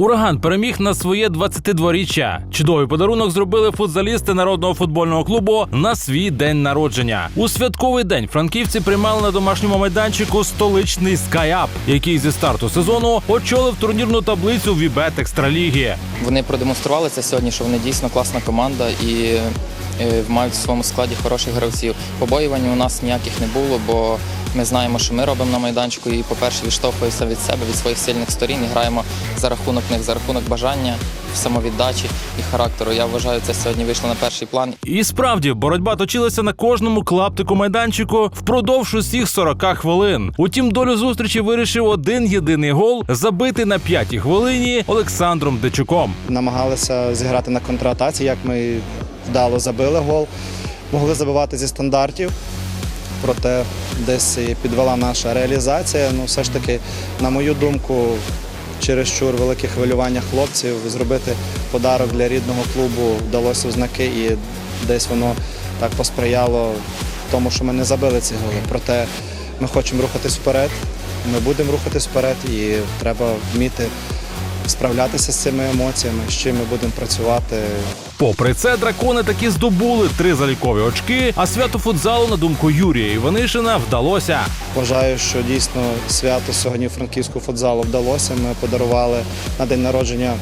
Ураган переміг на своє 22-річчя. Чудовий подарунок зробили футзалісти народного футбольного клубу на свій день народження. У святковий день франківці приймали на домашньому майданчику столичний скайап, який зі старту сезону очолив турнірну таблицю Вібет Екстраліги. Вони продемонстрували це сьогодні, що вони дійсно класна команда і е, мають в своєму складі хороших гравців. Побоювань у нас ніяких не було, бо ми знаємо, що ми робимо на майданчику. І, по-перше, відштовхуємося від себе, від своїх сильних сторін і граємо за рахунок них, за рахунок бажання, самовіддачі і характеру. Я вважаю, це сьогодні вийшло на перший план. І справді боротьба точилася на кожному клаптику майданчику впродовж усіх 40 хвилин. Утім, долю зустрічі вирішив один єдиний гол, забитий на п'ятій хвилині Олександром Дечуком. намагалися зіграти на контратаці, як ми вдало забили гол. Могли забивати зі стандартів, проте десь підвела наша реалізація. Ну, все ж таки, на мою думку, чересчур велике хвилювання хлопців зробити подарок для рідного клубу вдалося в знаки, і десь воно так посприяло тому, що ми не забили ці голи. Проте ми хочемо рухатись вперед. Ми будемо рухатись вперед, і треба вміти справлятися з цими емоціями, з чим ми будемо працювати. Попри це, дракони таки здобули три залікові очки. А свято футзалу, на думку Юрія Іванишина, вдалося. Вважаю, що дійсно свято сьогодні франківського футзалу вдалося. Ми подарували на день народження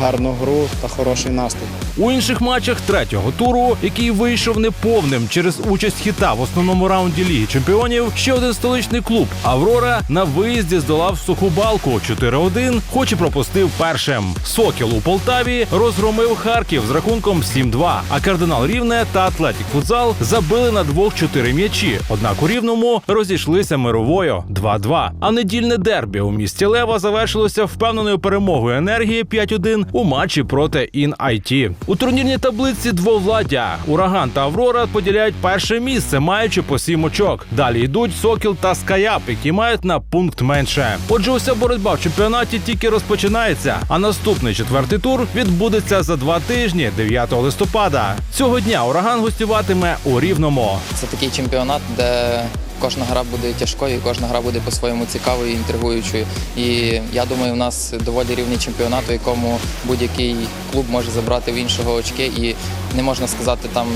гарну гру та хороший настрій. У інших матчах третього туру, який вийшов неповним через участь хіта в основному раунді Ліги Чемпіонів, ще один столичний клуб Аврора на виїзді здолав суху балку 4-1, хоч і пропустив першим. Сокіл у Полтаві розгромив Харків з рахунком 7-2, а кардинал Рівне та Атлетік Футзал забили на двох чотири м'ячі. Однак у Рівному розійшлися мировою 2-2. А недільне дербі у місті Лева завершилося впевненою перемогою енергії 5-1 у матчі проти Ін-Айті. У турнірній таблиці двовладдя Ураган та Аврора поділяють перше місце, маючи по сім очок. Далі йдуть Сокіл та Скаяп, які мають на пункт менше. Отже, уся боротьба в чемпіонаті тільки розпочинається. А наступний четвертий тур відбудеться за два тижні, 9 листопада. Цього дня ураган гостюватиме у Рівному. Це такий чемпіонат, де кожна гра буде тяжкою, і кожна гра буде по-своєму цікавою і інтригуючою. І я думаю, у нас доволі рівний чемпіонат, у якому будь-який клуб може забрати в іншого очки, і не можна сказати там,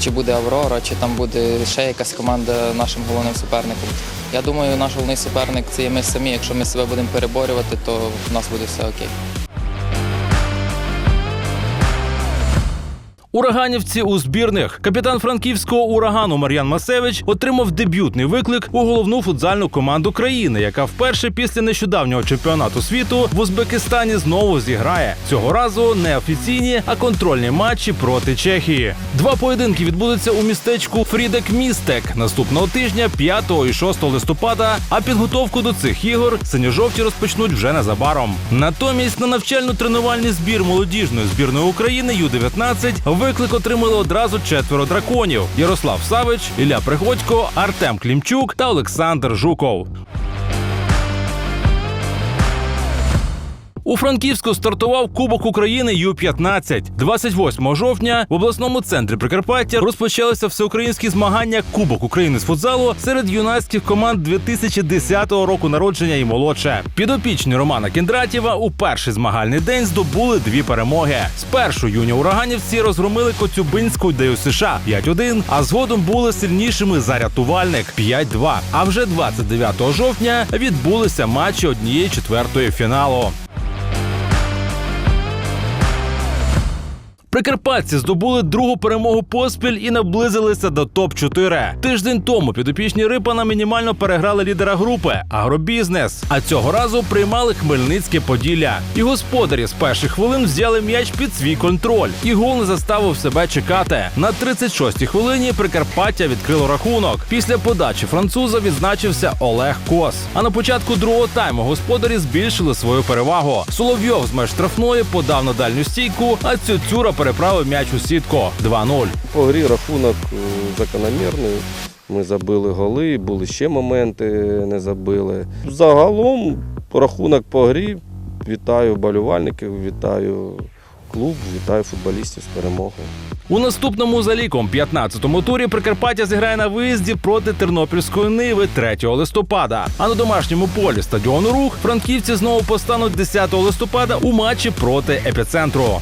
чи буде Аврора, чи там буде ще якась команда нашим головним суперником. Я думаю, наш головний суперник це є ми самі. Якщо ми себе будемо переборювати, то в нас буде все окей. Ураганівці у збірних. Капітан франківського урагану Мар'ян Масевич отримав дебютний виклик у головну футзальну команду країни, яка вперше після нещодавнього чемпіонату світу в Узбекистані знову зіграє. Цього разу не офіційні, а контрольні матчі проти Чехії. Два поєдинки відбудуться у містечку Фрідек Містек наступного тижня, 5 і 6 листопада. А підготовку до цих ігор синьо-жовті розпочнуть вже незабаром. Натомість на навчально-тренувальний збір молодіжної збірної України Ю-19 виклик отримали одразу четверо драконів: Ярослав Савич, Ілля Приходько, Артем Клімчук та Олександр Жуков. У Франківську стартував Кубок України Ю-15. 28 жовтня в обласному центрі Прикарпаття розпочалися всеукраїнські змагання Кубок України з футзалу серед юнацьких команд 2010 року народження і молодше. Підопічні Романа Кіндратєва у перший змагальний день здобули дві перемоги. Спершу юні ураганівці розгромили Коцюбинську ДЮСШ США 5-1, а згодом були сильнішими за рятувальник 5-2. А вже 29 жовтня відбулися матчі однієї четвертої фіналу. Прикарпатці здобули другу перемогу поспіль і наблизилися до топ-4. Тиждень тому підопічні Рипана мінімально переграли лідера групи агробізнес. А цього разу приймали Хмельницьке Поділля. І господарі з перших хвилин взяли м'яч під свій контроль. І гол не заставив себе чекати. На 36-й хвилині Прикарпаття відкрило рахунок. Після подачі француза відзначився Олег Кос. А на початку другого тайму господарі збільшили свою перевагу. Соловйов з меж штрафної подав на дальню стійку, а Цюцюра переправив м'яч у сітку 2-0. По грі рахунок е, закономірний. Ми забили голи, були ще моменти, не забили. Загалом рахунок по грі. Вітаю болівальників, вітаю клуб, вітаю футболістів з перемогою. У наступному за ліком 15-му турі Прикарпаття зіграє на виїзді проти Тернопільської Ниви 3 листопада. А на домашньому полі стадіону Рух франківці знову постануть 10 листопада у матчі проти епіцентру.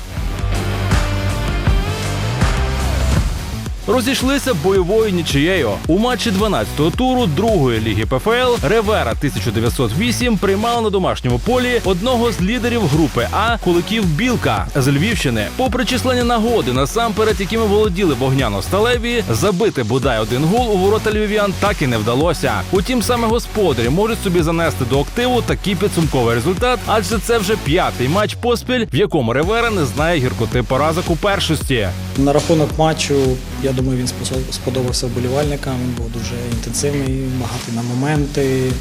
Розійшлися бойовою нічиєю. У матчі 12-го туру другої ліги ПФЛ Ревера 1908 приймала на домашньому полі одного з лідерів групи А Куликів Білка з Львівщини. Попри численні нагоди, насамперед, якими володіли Богняно-Сталеві, забити бодай один гол у ворота львів'ян так і не вдалося. Утім, саме господарі можуть собі занести до активу такий підсумковий результат, адже це вже п'ятий матч поспіль, в якому Ревера не знає гіркоти поразок у першості. На рахунок матчу, я думаю, він сподобався вболівальникам. Він був дуже інтенсивний, багатий на моменти,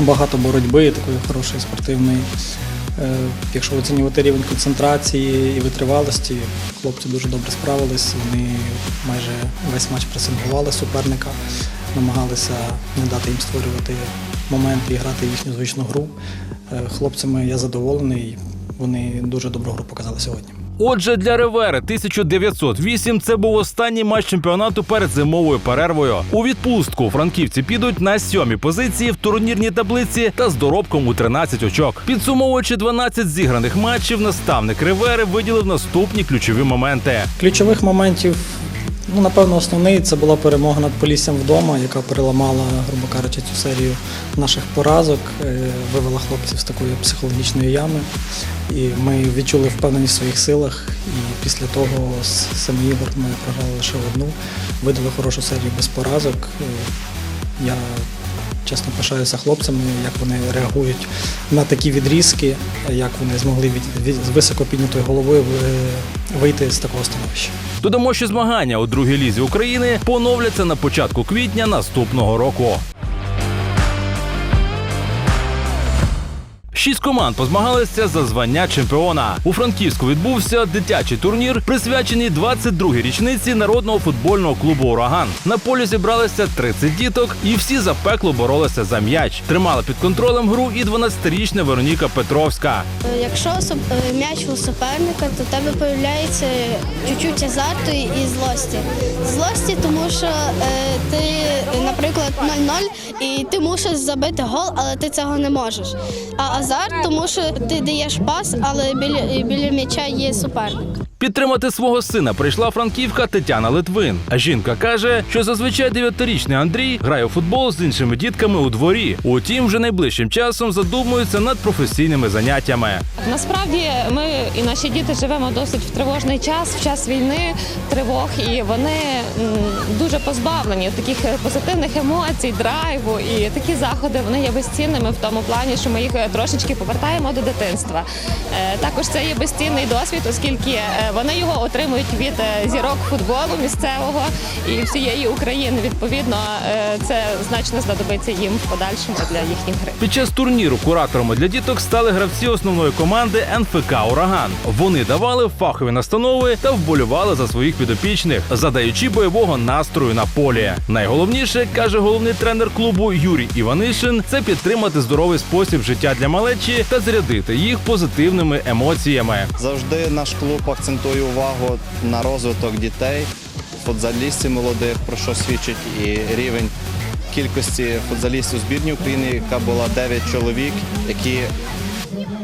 багато боротьби, такої хорошої спортивної. Е, Якщо оцінювати рівень концентрації і витривалості, хлопці дуже добре справились. Вони майже весь матч пресингували суперника, намагалися не дати їм створювати моменти і грати їхню звичну гру. Е, Хлопцями я задоволений. Вони дуже добру гру показали сьогодні. Отже, для Ревери 1908 це був останній матч чемпіонату перед зимовою перервою. У відпустку франківці підуть на сьомій позиції в турнірній таблиці та з доробком у 13 очок. Підсумовуючи 12 зіграних матчів, наставник Ревери виділив наступні ключові моменти. Ключових моментів, ну напевно, основний це була перемога над Поліссям вдома, яка переламала, грубо кажучи, цю серію наших поразок, е, вивела хлопців з такої психологічної ями. І ми відчули впевненість в своїх силах. І після того з семи ігор ми програли лише одну, видали хорошу серію без поразок. Е, Я чесно пишаюся хлопцями, як вони реагують на такі відрізки, як вони змогли від, від з високо піднятою головою вийти з такого становища. Додамо, що змагання у другій лізі України поновляться на початку квітня наступного року. Шість команд позмагалися за звання чемпіона. У Франківську відбувся дитячий турнір, присвячений 22-й річниці народного футбольного клубу Ураган. На полі зібралися 30 діток, і всі запекло боролися за м'яч. Тримала під контролем гру і 12-річна Вероніка Петровська. Якщо е, м'яч у суперника, то в тебе появляється чуть-чуть азарту і злості. Злості, тому що е, ти, наприклад, 0-0 і ти мусиш забити гол, але ти цього не можеш. А азарт, тому що ти даєш пас, але біля, біля м'яча є суперник. Підтримати свого сина прийшла франківка Тетяна Литвин. А жінка каже, що зазвичай дев'ятирічний Андрій грає у футбол з іншими дітками у дворі. Утім, вже найближчим часом задумується над професійними заняттями. Насправді ми і наші діти живемо досить в тривожний час, в час війни, тривог, і вони дуже позбавлені таких позитивних емоцій, драйву. І такі заходи вони є безцінними в тому плані, що ми їх трошечки повертаємо до дитинства. Е, Також це є безцінний досвід, оскільки е, вони його отримують від е, зірок футболу місцевого і всієї України. Відповідно, е, це значно знадобиться їм в подальшому для їхніх гри. Під час турніру кураторами для діток стали гравці основної команди НФК Ураган. Вони давали фахові настанови та вболювали за своїх підопічних, задаючи бойового настрою на полі. Найголовніше каже головний тренер клубу Юрій Іванишин це підтримати здоровий спосіб життя для малечі та зарядити їх позитивними емоціями. Завжди наш клуб акцентує увагу на розвиток дітей, футзалістів молодих, про що свідчить і рівень кількості футзалістів збірні України, яка була 9 чоловік, які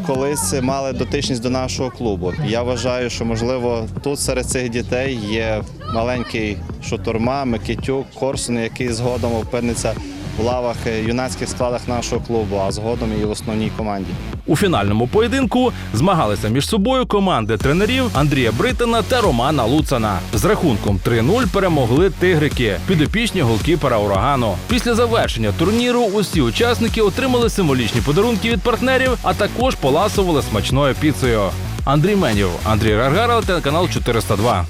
колись мали дотичність до нашого клубу. Я вважаю, що можливо тут серед цих дітей є маленький Шутурма, Микитюк, Корсун, який згодом опиниться в лавах е, юнацьких складах нашого клубу, а згодом і в основній команді. У фінальному поєдинку змагалися між собою команди тренерів Андрія Британа та Романа Луцана. З рахунком 3-0 перемогли тигрики, підопічні голкіпера урагану. Після завершення турніру усі учасники отримали символічні подарунки від партнерів, а також поласували смачною піцею. Андрій Менів, Андрій Гаргара, телеканал 402.